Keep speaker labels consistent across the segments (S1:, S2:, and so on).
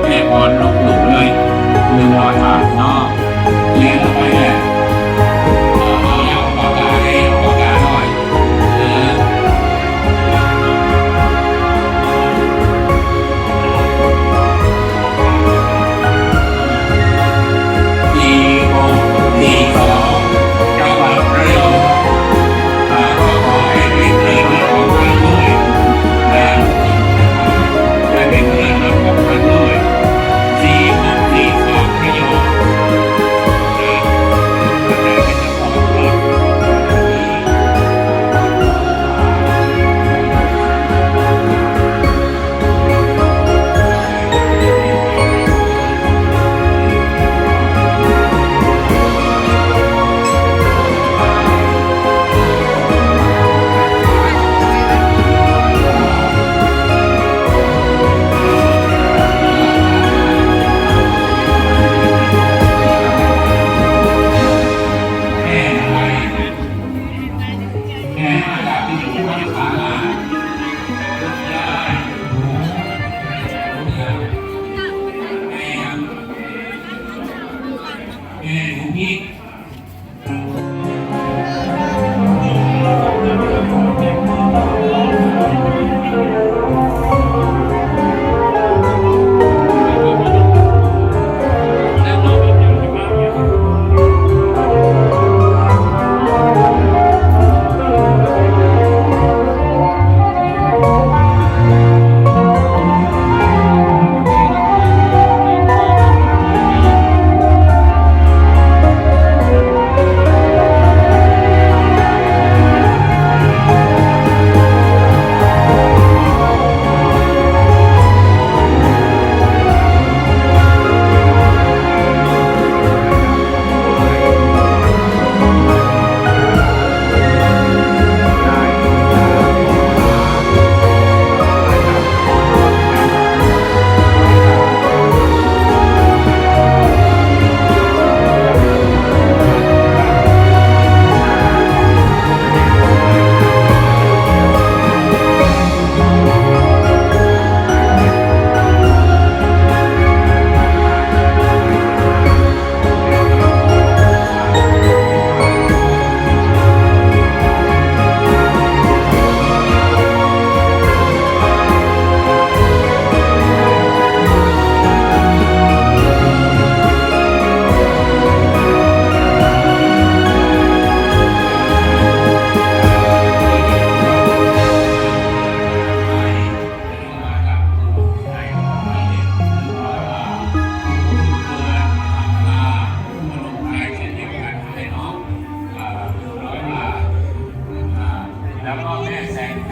S1: แม่พรหลวงปู่เลยหนึ่งร้อยบาทเนาะเลี้ยงไปเนี่ย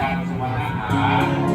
S1: การสวรคาหาร